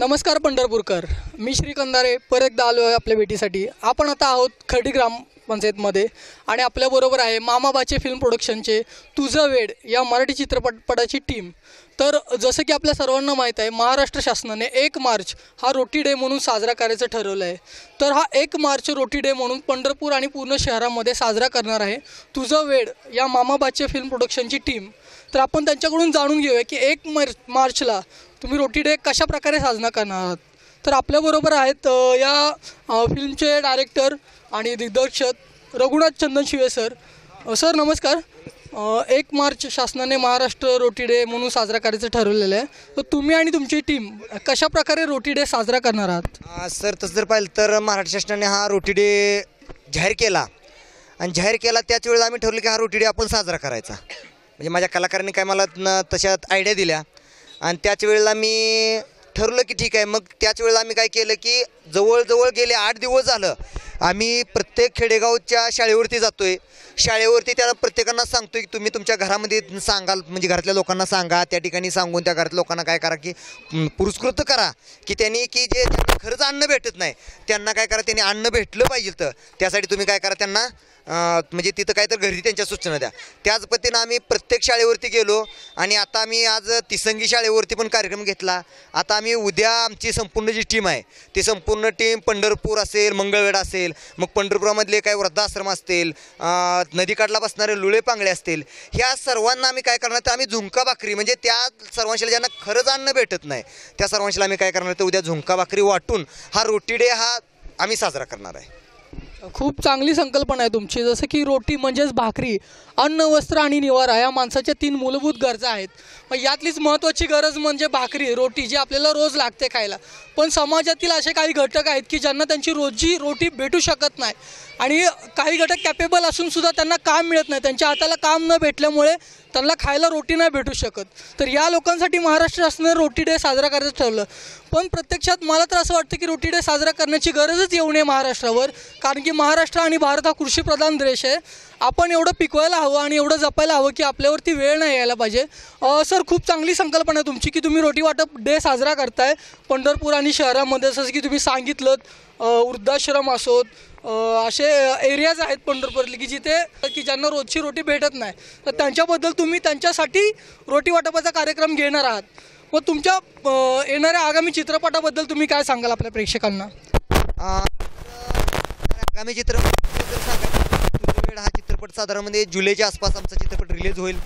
नमस्कार पंढरपूरकर. मी श्री कंदारे परत एकदा आलो आहे आपल्या भेटीसाठी. आपण आता आहोत खडी ग्रामपंचायतमध्ये आणि आपल्याबरोबर आहे मामाबाचे फिल्म प्रोडक्शनचे तुझं वेड या मराठी चित्रपटपटाची टीम तर जसं की आपल्या सर्वांना माहीत आहे महाराष्ट्र शासनाने एक मार्च हा रोटी डे म्हणून साजरा करायचं ठरवलं आहे. तर हा एक मार्च रोटी डे म्हणून पंढरपूर आणि पूर्ण शहरामध्ये साजरा करणार आहे तुझं वेड या मामाबाचे फिल्म प्रोडक्शनची टीम तर आपण त्यांच्याकडून जाणून घेऊया की एक मार्च मार्चला तुम्ही रोटी डे कशा प्रकारे साजरा करणार आहात? तर आपल्याबरोबर आहेत या फिल्मचे डायरेक्टर आणि दिग्दर्शक रघुनाथ चंदन शिवे सर. सर नमस्कार. एक मार्च शासनाने महाराष्ट्र रोटी डे म्हणून साजरा करायचं ठरवलेलं आहे. तर तुम्ही आणि तुमची टीम कशा प्रकारे रोटी डे साजरा करणार आहात? सर तसं जर पाहिलं तर महाराष्ट्र शासनाने हा रोटी डे जाहीर केला. आणि जाहीर केला त्याच वेळेला आम्ही ठरवलं की हा रोटी डे आपण साजरा करायचा. म्हणजे माझ्या कलाकारांनी काय मला न तशात आयडिया दिल्या. आणि त्याच वेळेला मी ठरलं की ठीक आहे मग त्याच वेळेला आम्ही काय केलं की जवळजवळ गेले आठ दिवस झालं आम्ही प्रत्येक खेडेगावच्या शाळेवरती जातो आहे शाळेवरती त्या प्रत्येकांना सांगतो की तुम्ही तुमच्या घरामध्ये सांगाल म्हणजे घरातल्या लोकांना सांगा त्या ठिकाणी सांगून त्या घरातल्या लोकांना काय करा की पुरस्कृत करा की त्यांनी की जे त्यांना खरंच अन्न भेटत नाही त्यांना काय करा त्यांनी अन्न भेटलं पाहिजे तर. त्यासाठी तुम्ही काय करा त्यांना म्हणजे तिथं काय तर घरी त्यांच्या सूचना द्या. त्याच पद्धतीनं आम्ही प्रत्येक शाळेवरती गेलो आणि आता आम्ही आज तिसंगी शाळेवरती पण कार्यक्रम घेतला. आता आम्ही उद्या आमची संपूर्ण जी टीम आहे ती संपूर्ण टीम पंढरपूर असेल मंगळवेढा असेल मग पंढरपुरामधले काही वृद्धाश्रम असतील नदीकाठला बसणारे लुळे पांगळे असतील ह्या सर्वांना आम्ही काय करणार तर आम्ही झुंका भाकरी म्हणजे त्या सर्वांशीला ज्यांना खरंच अन्न भेटत नाही त्या सर्वांशीला आम्ही काय करणार तर उद्या झुंका भाकरी वाटून हा रोटी डे हा आम्ही साजरा करणार आहे. खूप चांगली संकल्पना आहे तुमची. जसं की रोटी म्हणजेच भाकरी अन्न वस्त्र आणि निवारा या माणसाच्या तीन मूलभूत गरजा आहेत. मग यातलीच महत्त्वाची गरज म्हणजे भाकरी रोटी जी आपल्याला रोज लागते खायला. पण समाजातील असे काही घटक आहेत की ज्यांना त्यांची रोजी रोटी भेटू शकत नाही. आणि काही घटक कॅपेबल असूनसुद्धा त्यांना काम मिळत नाही. त्यांच्या हाताला काम न भेटल्यामुळे त्यांना खायला रोटी नाही भेटू शकत. तर या लोकांसाठी महाराष्ट्र शासनाने रोटी डे साजरा करायचं ठरवलं. पण प्रत्यक्षात मला तर असं वाटतं की रोटी डे साजरा करण्याची गरजच येऊ नये महाराष्ट्रावर. कारण की महाराष्ट्र आणि भारत हा कृषीप्रधान देश आहे. आपण एवढं पिकवायला हवं आणि एवढं जपायला हवं की आपल्यावरती वेळ नाही यायला पाहिजे. सर खूप चांगली संकल्पना आहे तुमची की तुम्ही रोटी वाटप डे साजरा करताय. पंढरपूर आणि शहरामध्ये जसं की तुम्ही सांगितलं वृद्धाश्रम असोत असे एरियाज आहेत पंढरपूरले की जिथे की ज्यांना रोजची रोटी भेटत नाही. तर त्यांच्याबद्दल तुम्ही त्यांच्यासाठी रोटी वाटपाचा कार्यक्रम घेणार आहात. व तुमच्या येणाऱ्या आगामी चित्रपटाबद्दल तुम्ही काय सांगाल आपल्या प्रेक्षकांना? आगामी चित्रपट वेळ हा चित्रपट साधारणमध्ये जुलैच्या आसपास आमचा चित्रपट रिलीज होईल.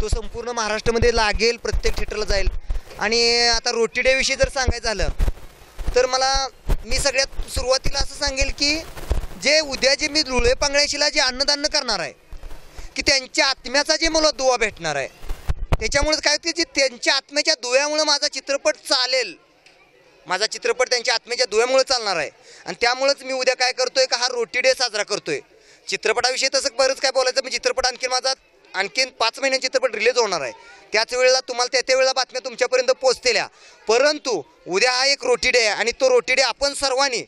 तो संपूर्ण महाराष्ट्रामध्ये लागेल प्रत्येक थिएटरला जाईल. आणि आता रोटी डेविषयी जर सांगायचं झालं तर मला मी सगळ्यात सुरुवातीला असं सांगेल की जे उद्या जे मी धुळे पांगळ्याशीला जे अन्नदान करणार आहे की त्यांच्या आत्म्याचा जे मला दुवा भेटणार आहे त्याच्यामुळे काय होते जे त्यांच्या आत्म्याच्या दुव्यामुळं माझा चित्रपट चालेल. माझा चित्रपट त्यांच्या आत्म्याच्या दुव्यामुळे चालणार आहे. आणि त्यामुळेच मी उद्या काय करतोय का हा रोटी डे साजरा करतोय. चित्रपटाविषयी तसं बरंच काय बोलायचं मी चित्रपट आणखी माझा आणखीन पाच महिन्यात चित्रपट रिलीज होणार आहे. त्याच वेळेला तुम्हाला त्या त्या वेळेला बातम्या तुमच्यापर्यंत पोहोचतेल्या. परंतु उद्या हा एक रोटी डे आहे आणि तो रोटी डे आपण सर्वांनी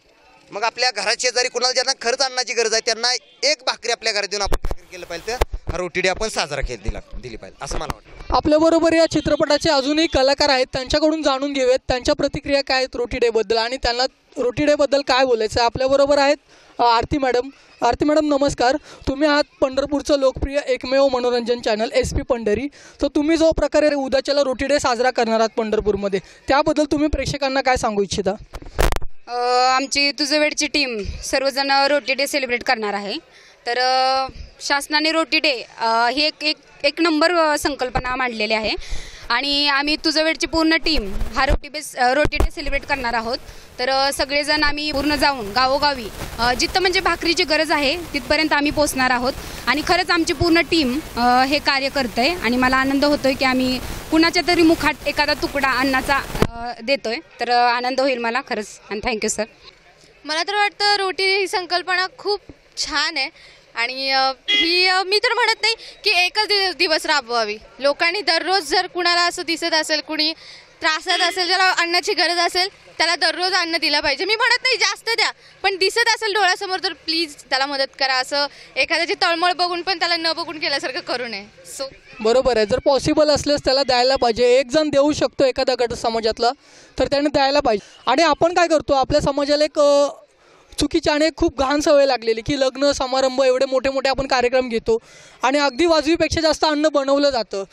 मग आपल्या घराच्या शेजारी कुणाला ज्यांना खर्च आणण्याची गरज आहे त्यांना एक भाकरी आपल्या घरात देऊन आपण केलं पाहिजे. तर हा रोटी डे आपण साजरा केला दिला दिली पाहिजे असं मला वाटतं. आपल्याबरोबर या चित्रपटाचे अजूनही कलाकार आहेत त्यांच्याकडून जाणून घेऊयात त्यांच्या प्रतिक्रिया काय आहेत रोटी डेबद्दल आणि त्यांना रोटी डेबद्दल काय बोलायचं आपल्याबरोबर आहेत आरती मॅडम. आरती मॅडम नमस्कार. तुम्ही आहात पंढरपूरचं लोकप्रिय एकमेव मनोरंजन चॅनल एस पी पंढरी. तर तुम्ही जो प्रकारे उद्याच्याला रोटी डे साजरा करणार आहात पंढरपूरमध्ये त्याबद्दल तुम्ही प्रेक्षकांना काय सांगू इच्छिता? आमची तुझं वेळची टीम सर्वजण रोटी डे सेलिब्रेट करणार आहे. तर शासनाने रोटी डे ही एक एक एक नंबर संकल्पना मांडलेली आहे. आणि आम्ही तुझं वेळची पूर्ण टीम हा रोटी बेस रोटी डे सेलिब्रेट करणार आहोत. तर सगळेजण आम्ही पूर्ण जाऊन गावोगावी जिथं म्हणजे भाकरीची गरज आहे तिथपर्यंत आम्ही पोचणार आहोत. आणि खरंच आमची पूर्ण टीम हे कार्य करतं आहे आणि मला आनंद होतोय की आम्ही कुणाच्या तरी मुखात एखादा तुकडा अन्नाचा देतो देतोय. तर आनंद होईल मला खरंच. आणि थँक्यू सर मला तर वाटतं रोटी ही संकल्पना खूप छान आहे. आणि ही मी तर म्हणत नाही की एकच दिवस दिवस राबवावी. लोकांनी दररोज जर कुणाला असं दिसत असेल कुणी त्रासात असेल ज्याला अन्नाची गरज असेल त्याला दररोज अन्न दिलं पाहिजे. मी म्हणत नाही जास्त द्या पण दिसत असेल डोळ्यासमोर तर प्लीज त्याला मदत करा. असं एखाद्याची तळमळ बघून पण त्याला न बघून केल्यासारखं करू नये. सो बरोबर आहे. जर पॉसिबल असल्यास त्याला द्यायला पाहिजे. एक जण देऊ शकतो एखाद्या गट समाजातला तर त्याने द्यायला पाहिजे. आणि आपण काय करतो? आपल्या समाजाला एक चुकीच्या आणि खूप घाण सवय लागलेली की लग्न समारंभ एवढे मोठे मोठे आपण कार्यक्रम घेतो आणि अगदी वाजवीपेक्षा जास्त अन्न बनवलं जातं.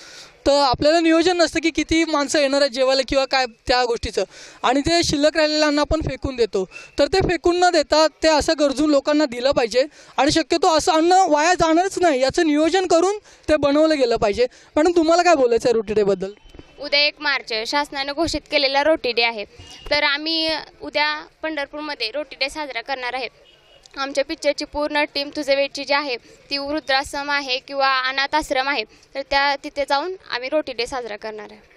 तर आपल्याला नियोजन नसतं की किती माणसं येणार आहेत जेवायला किंवा काय त्या गोष्टीचं. आणि ते शिल्लक राहिलेलं अन्न आपण फेकून देतो. तर ते फेकून न देता ते असं गरजून लोकांना दिलं पाहिजे आणि शक्यतो असं अन्न वाया जाणारच नाही. याचं नियोजन करून ते बनवलं गेलं पाहिजे. मॅडम तुम्हाला काय बोलायचं आहे रोटी डेबद्दल उद्या एक मार्च शासनानं घोषित केलेला रोटी डे आहे. तर आम्ही उद्या पंढरपूरमध्ये रोटी डे साजरा करणार आहे. आमच्या पिक्चरची पूर्ण टीम तुझे वेटची जी आहे ती वृद्धाश्रम आहे किंवा अनाथ आश्रम आहे तर त्या तिथे जाऊन आम्ही रोटी डे साजरा करणार आहे.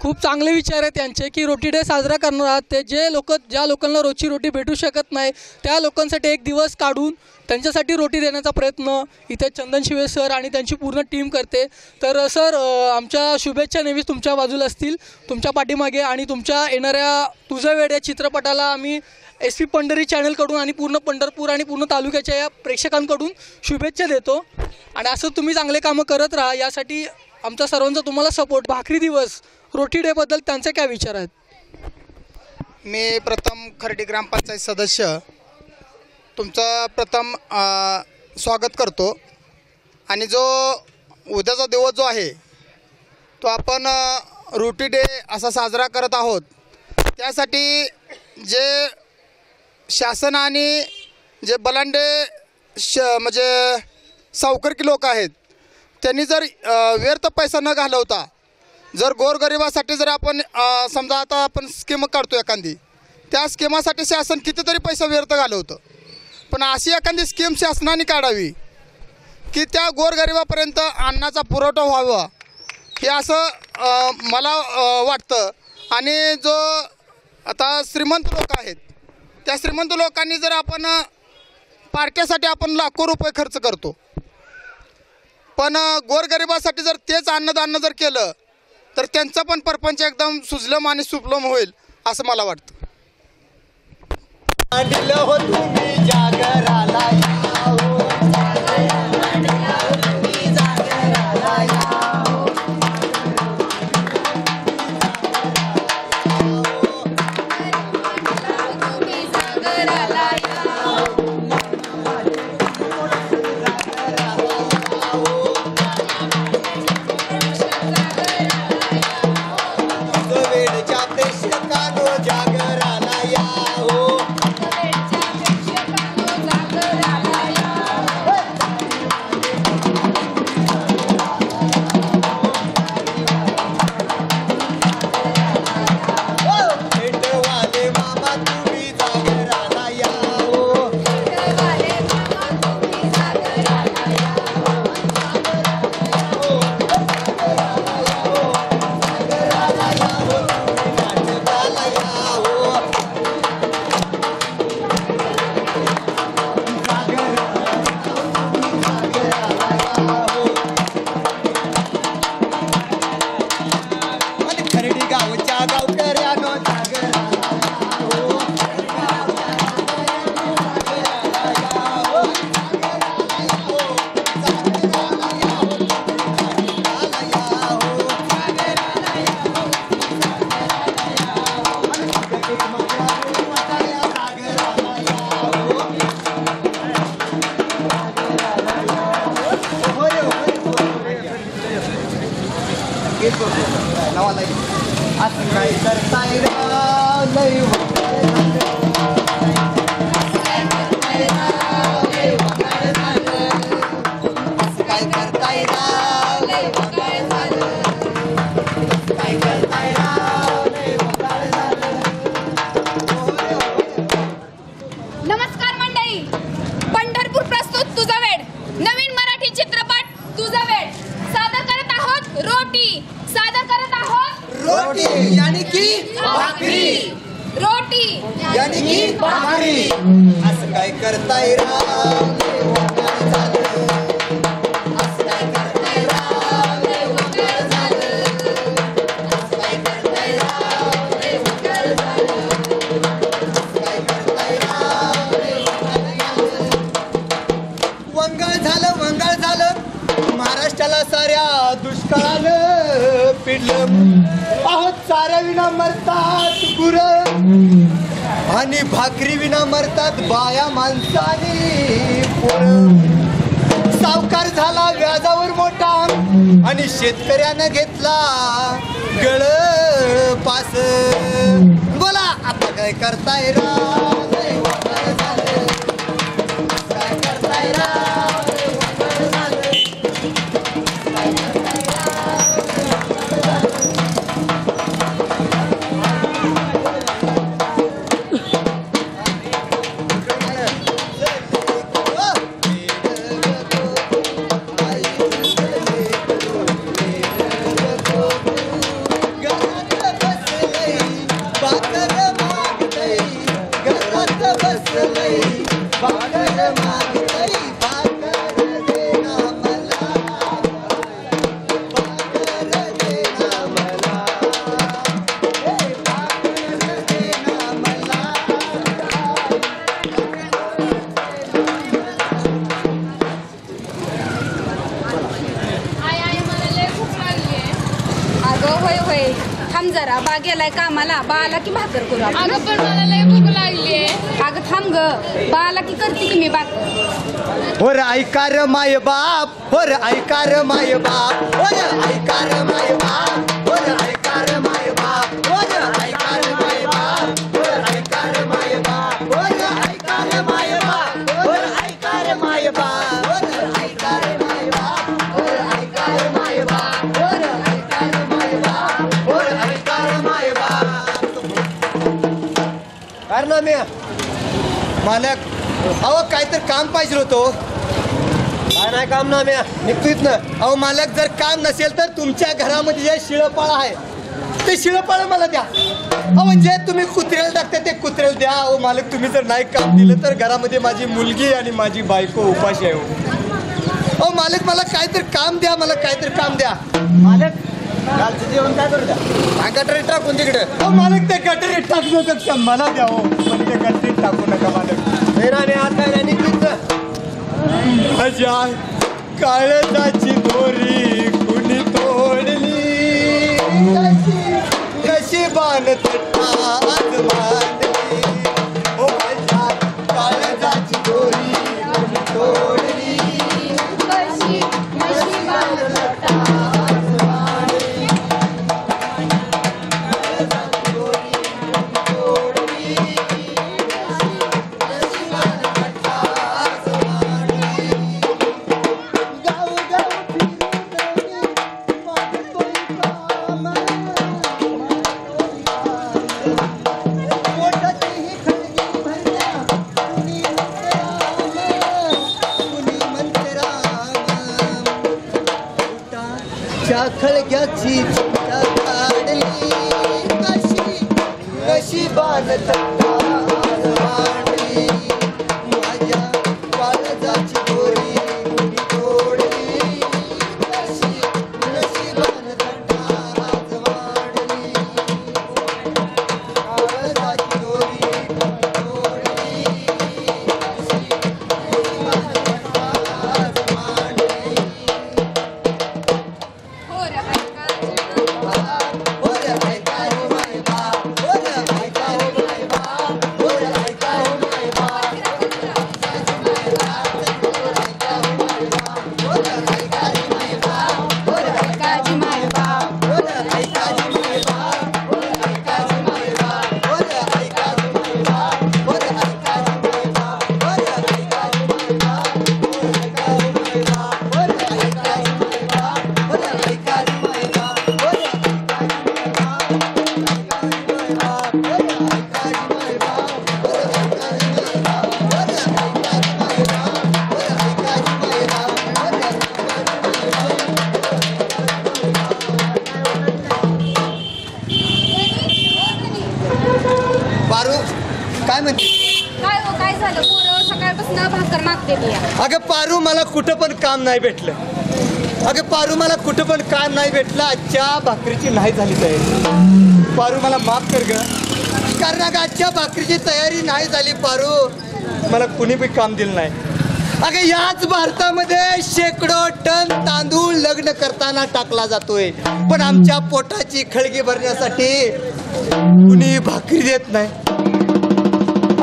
खूप चांगले विचार आहेत त्यांचे की रोटी डे साजरा करणार आहात. ते जे लोक ज्या लोकांना रोजची रोटी भेटू शकत नाही त्या लोकांसाठी एक दिवस काढून त्यांच्यासाठी रोटी देण्याचा प्रयत्न इथे चंदन शिवे सर आणि त्यांची पूर्ण टीम करते. तर सर आमच्या शुभेच्छा नेहमीच तुमच्या बाजूला असतील तुमच्या पाठीमागे आणि तुमच्या येणाऱ्या तुझं वेळ या चित्रपटाला आम्ही एस पी पंढरी चॅनलकडून आणि पूर्ण पंढरपूर आणि पूर्ण तालुक्याच्या या प्रेक्षकांकडून शुभेच्छा देतो. आणि असं तुम्ही चांगले कामं करत राहा यासाठी आमचा सर्वांचा तुम्हाला सपोर्ट भाकरी दिवस रोटी डेबद्दल त्यांचे काय विचार आहेत? मी प्रथम खर्डी ग्रामपंचायत सदस्य. तुमचं प्रथम स्वागत करतो. आणि जो उद्याचा दिवस जो आहे तो आपण रोटी डे असा साजरा करत आहोत. त्यासाठी जे शासन आणि जे बलांडे श म्हणजे सावकारकी लोक आहेत त्यांनी जर व्यर्थ पैसा न घालवता जर गोरगरिबासाठी जर आपण समजा आता आपण स्कीम काढतो एखादी त्या स्कीमासाठी शासन कितीतरी पैसा व्यर्थ घालवतं. पण अशी एखादी स्कीम शासनाने काढावी की त्या गोरगरिबापर्यंत अन्नाचा पुरवठा व्हावा हे असं मला वाटतं. आणि जो आता श्रीमंत लोक आहेत त्या श्रीमंत लोकांनी जर आपण पार्ट्यासाठी आपण लाखो रुपये खर्च करतो. पण गोरगरिबासाठी जर तेच अन्नदान जर केलं तर त्यांचं पण परपंच एकदम सुजलम आणि सुफलम होईल असं मला वाटतं. विना मरतात गुर. आणि भाकरी विना मरतात बाया माणसाने सावकार झाला व्याजावर मोठा. आणि शेतकऱ्यानं घेतला गळ पास. बोला आता काय करताय राव? गेलाय कामाला? बा आला की भाकर करू आपण? अगं पण मला लय भूक लागली अगं थांब ग. बा आला की करते की मी भाकर? होर ऐकार माय बाप होर ऐकार माय बाप होर ऐकार माय बाप. मी मालक अहो काहीतरी काम पाहिजे होतो. काय नाही काम ना म्या. निघतो इथनं. अहो मालक जर काम नसेल तर तुमच्या घरामध्ये जे शिळपाळ आहे ते शिळपाळ मला द्या. अहो जे तुम्ही कुत्र्याला टाकता ते कुत्र्याला द्या. अहो मालक तुम्ही जर नाही काम दिलं तर घरामध्ये माझी मुलगी आणि माझी बायको उपाशी आहे हो. अहो मालक मला काहीतरी काम द्या मला काहीतरी काम द्या. मालक कालचं जेवण काय करू द्या? गटरीत टाकून तिकडे. अहो, मालक ते गटरीत टाकलं तर ते मला द्यावं हो. पण ते गटरीत टाकू नका मालक. राणे आता नाही निघत अजा काळजाची दोरी कुणी तोडली? कशी? बाण तट्टा आज मान काम नाही भेटलं. अगं पारू मला कुठं पण काम नाही भेटलं. आजच्या भाकरीची नाही झाली तयारी. पारू मला माफ कर ग. कारण अगं आजच्या भाकरीची तयारी नाही झाली पारू. मला कुणी बी काम दिलं नाही. अगं याच भारतामध्ये शेकडो टन तांदूळ लग्न करताना टाकला जातोय. पण आमच्या पोटाची खळगी भरण्यासाठी कुणी भाकरी देत नाही.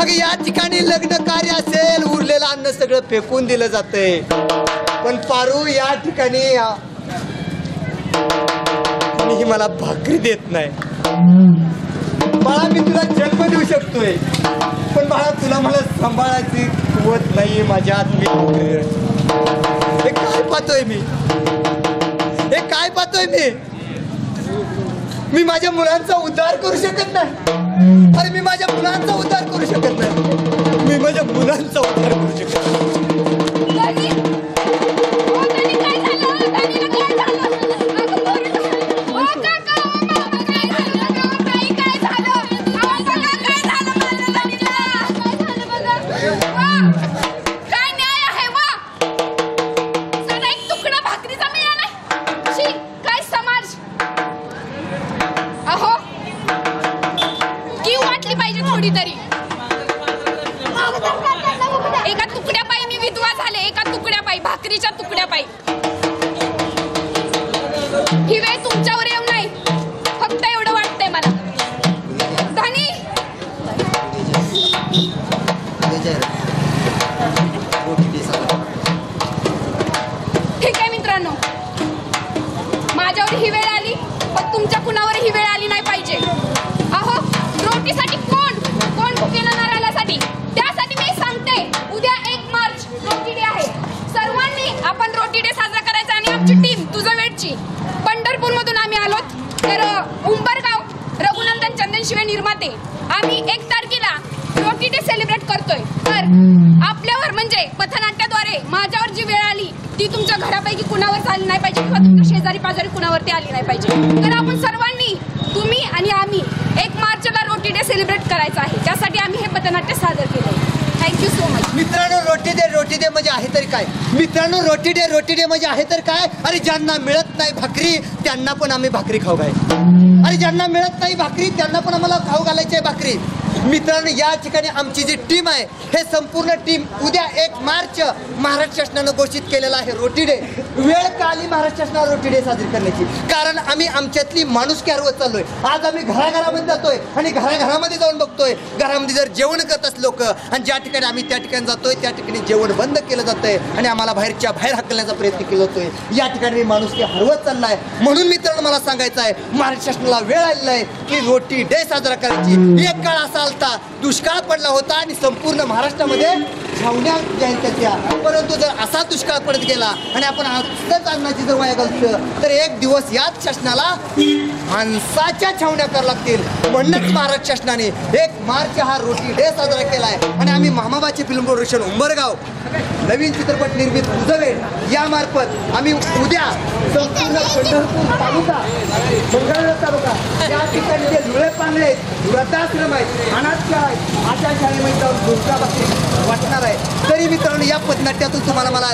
अगं या ठिकाणी लग्न कार्य असेल उरलेलं अन्न सगळं फेकून दिलं जातंय. पण पारू या ठिकाणी आ, मला भाकरी देत नाही. बाळा मी तुला जन्म देऊ शकतोय. पण बाळा तुला मला सांभाळायची कुवत नाही माझ्या आत मी. हे काय पाहतोय मी? हे काय पाहतोय मी? मी माझ्या मुलांचा उद्धार करू शकत नाही. अरे मी माझ्या मुलांचा उद्धार करू शकत नाही. मी माझ्या मुलांचा उद्धार करू शकत नाही. पाहिजे एका तुकड्या पायी मी विधवा झाले एका तुकड्या पायी भाकरीच्या तुकड्या ते आली नाही पाहिजे. तर आपण सर्वांनी तुम्ही आणि आम्ही एक मार्चला रोटी डे सेलिब्रेट करायचा आहे. त्यासाठी आम्ही हे पथनाट्य सादर केलं थँक्यू सो मच मित्रांनो रोटी डे रोटी डे म्हणजे आहे तरी काय? मित्रांनो रोटी डे रोटी डे म्हणजे आहे तर काय? अरे ज्यांना मिळत नाही भाकरी त्यांना पण आम्ही भाकरी खाऊ घाय अरे ज्यांना मिळत नाही भाकरी त्यांना पण आम्हाला खाऊ घालायची आहे भाकरी. मित्रांनो या ठिकाणी आमची जी टीम आहे हे संपूर्ण टीम उद्या एक मार्च महाराष्ट्र शासनानं घोषित केलेला आहे रोटी डे. वेळ का आली महाराष्ट्र शासनाला रोटी डे साजरी करण्याची. कारण आम्ही आमच्यातली माणूस हरवत चाललोय. आज आम्ही घराघरामध्ये जातोय आणि घराघरामध्ये जाऊन बघतोय. घरामध्ये जर जेवण करत असं लोक आणि ज्या ठिकाणी आम्ही त्या ठिकाणी जातोय त्या ठिकाणी जेवण बंद केलं जातंय आणि आम्हाला बाहेरच्या बाहेर हकलण्याचा प्रयत्न केला जातोय. या ठिकाणी मी माणुसकी हरवत चाललाय. म्हणून मित्रांनो मला सांगायचं आहे महाराष्ट्र शासनाला वेळ आलेला आहे की रोटी डे साजरा करायची. एक काळ असा आलता दुष्काळ पडला होता आणि संपूर्ण महाराष्ट्रामध्ये छावण्या ज्या परंतु जर असा दुष्काळ पडत गेला आणि आपण आजच अन्नाची जर वाया घालतो तर एक दिवस याच शासनाला माणसाच्या छावण्या करावं लागतील. म्हणूनच महाराष्ट्र शासनाने एक मार्च हा रोटी डे साजरा केलाय. आणि आम्ही मामाबाची फिल्म प्रोडक्शन उंबरगाव नवीन चित्रपट निर्मित उजवे यामार्फत आम्ही उद्या संपूर्ण पंढरपूर तालुका मंगळवेढा तालुका या ठिकाणी जे लुळे पांगळे आहेत वृद्धाश्रम आहेत अनाथ आहेत अशा शाळेमध्ये जाऊन दुर्गा वाटणार आहे तरी मित्रांनो या पथनाट्यातून तुम्हाला मला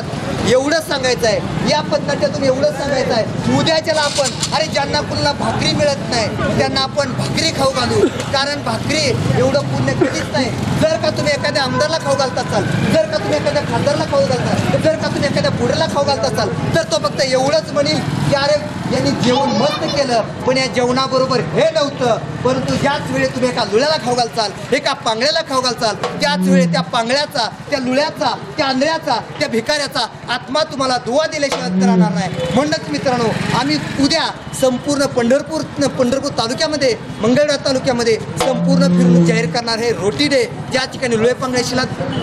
एवढंच सांगायचं आहे. या पथनाट्यातून एवढंच सांगायचं आहे. उद्याच्याला आपण अरे ज्यांना कुणाला भाकरी मिळत नाही त्यांना आपण भाकरी खाऊ घालू. कारण भाकरी एवढं पुण्य कधीच नाही. जर का तुम्ही एखाद्या आमदारला खाऊ घालत असाल जर का तुम्ही एखाद्या खासदारला खाऊ घालता जर का तुम्ही एखाद्या पुढेला खाऊ घालत असाल तर तो फक्त एवढंच म्हणेल की अरे यांनी जेवण मस्त केलं पण या जेवणाबरोबर हे नव्हतं. परंतु ज्याच वेळी तुम्ही एका लुळ्याला खाऊ घालचाल एका पांगळ्याला खाऊ घालचाल त्याच वेळी त्या पांगळ्याचा त्या लुळ्याचा त्या आंधळ्याचा त्या भिकाऱ्याचा आत्मा तुम्हाला दुवा दिल्याशिवाय अंतर राहणार नाही. म्हणूनच मित्रांनो आम्ही उद्या संपूर्ण पंढरपूर पंढरपूर तालुक्यामध्ये मंगळवेढा तालुक्यामध्ये संपूर्ण फिरून जाहीर करणार आहे. रोटी डे ज्या ठिकाणी लुळे पांगळ्याशीला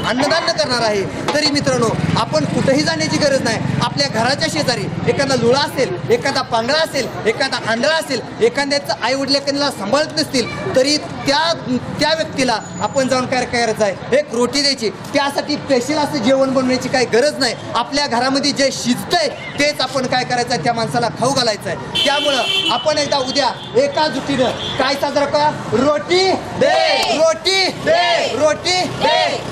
अन्नदान करणार आहे. तरी मित्रांनो आपण कुठेही जाण्याची गरज नाही. आपल्या घराच्या शेजारी एखादा लुळा असेल एखादा पांढरा असेल एखादा आंधळा असेल एखाद्याचं आई वडील एखाद्याला सांभाळत नसतील तरी त्या त्या व्यक्तीला आपण जाऊन काय करायचं आहे? एक रोटी द्यायची. त्यासाठी स्पेशल असं जेवण बनवण्याची काही गरज नाही. आपल्या घरामध्ये जे शिजतंय तेच आपण काय करायचं आहे? त्या माणसाला खाऊ घालायचं आहे. त्यामुळं आपण एकदा उद्या एका जुटीनं काय साजरा करा रोटी दे! रोटी दे! रोटी दे!